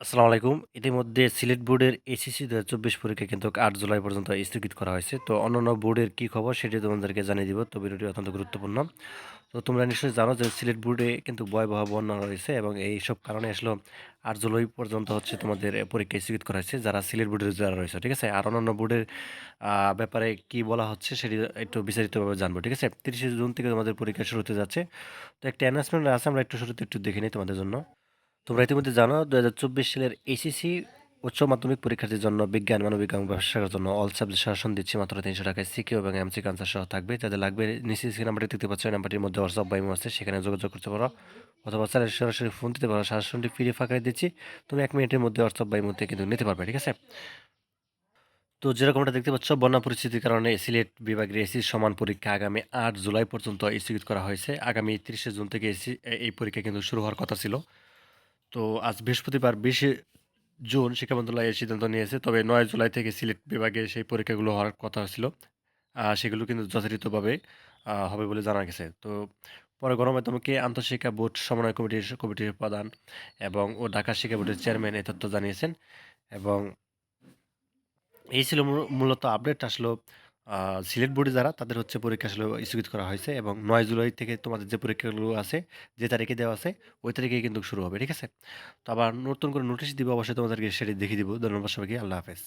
আসসালামু আলাইকুম। ইতিমধ্যে সিলেট বোর্ডের এসএসসি ২০২৪ পরীক্ষা কিন্তু আট জুলাই পর্যন্ত স্থগিত করা হয়েছে। তো অন্যান্য বোর্ডের কি খবর সেটি তোমাদেরকে জানিয়ে দিব। তো ভিডিওটি অত্যন্ত গুরুত্বপূর্ণ। তো তোমরা নিশ্চয়ই জানো যে সিলেট বোর্ডে কিন্তু ভয়াবহ বন্যা রয়েছে এবং এইসব কারণে আসলে আট জুলাই পর্যন্ত হচ্ছে তোমাদের পরীক্ষা স্থগিত করা হয়েছে যারা সিলেট বোর্ডের যারা রয়েছে, ঠিক আছে? আর অন্যান্য বোর্ডের ব্যাপারে কি বলা হচ্ছে সেটি একটু বিস্তারিতভাবে জানব, ঠিক আছে? ৩০শে জুন থেকে তোমাদের পরীক্ষা শুরু হতে যাচ্ছে। তো একটা অ্যানাউন্সমেন্ট আছে আমরা একটু শুরুতে একটু দেখে নিই তোমাদের জন্য। তোমরা ইতিমধ্যে জানো ২০২৪ সালের এসিসি উচ্চ মাধ্যমিক পরীক্ষার্থীর জন্য বিজ্ঞান, মানবিক এবং ব্যবসার জন্য অল সাবজেক্ট শাসন দিচ্ছি মাত্র ৩০০ টাকায় সিকিউ এবং এমসিকিউ আনসার সহ থাকবে। যাদের লাগবে স্ক্রিন নাম্বারটি দেখতে পাচ্ছ নাম্বারটির মধ্যে হোয়াটসঅ্যাপ বা ইমো আছে সেখানে যোগাযোগ করতে পারো অথবা স্যারের সরাসরি ফোন দিতে পারো। শাসনটি ফ্রি ফাঁকায় দিচ্ছি। তুমি এক মিনিটের মধ্যে হোয়াটসঅ্যাপ বা ইমোতে কিন্তু নিতে পারবে, ঠিক আছে? তো যেরকমটা দেখতে পাচ্ছ বন্যা পরিস্থিতির কারণে সিলেট বিভাগের এসির সমান পরীক্ষা আগামী আট জুলাই পর্যন্ত স্থগিত করা হয়েছে। আগামী ৩০শে জুন থেকে এসি এই পরীক্ষা কিন্তু শুরু হওয়ার কথা ছিল। তো আজ বৃহস্পতিবার ২০শে জুন শিক্ষা মন্ত্রণালয় এই সিদ্ধান্ত নিয়েছে। তবে নয় জুলাই থেকে সিলেট বিভাগে সেই পরীক্ষাগুলো হওয়ার কথা ছিল। সেগুলো কিন্তু যথাযথভাবে হবে বলে জানা গেছে। তো পরে গণমাধ্যমকে আন্তঃশিক্ষা বোর্ড সমন্বয় কমিটির কমিটির প্রধান এবং ও ঢাকা শিক্ষা বোর্ডের চেয়ারম্যান এই তথ্য জানিয়েছেন এবং এই ছিল মূলত আপডেট আসলো সিলেট বোর্ডে যারা তাদের হচ্ছে পরীক্ষা আসলে স্থগিত করা হয়েছে এবং নয় জুলাই থেকে তোমাদের যে পরীক্ষাগুলো আছে, যে তারিখে দেওয়া আছে ওই তারিখে কিন্তু শুরু হবে। ঠিক আছে? তো আবার নতুন করে নোটিশ দিব অবশ্যই তোমাদেরকে সেটি দেখিয়ে দিব। ধন্যবাদ সবাইকে। আল্লাহ হাফেজ।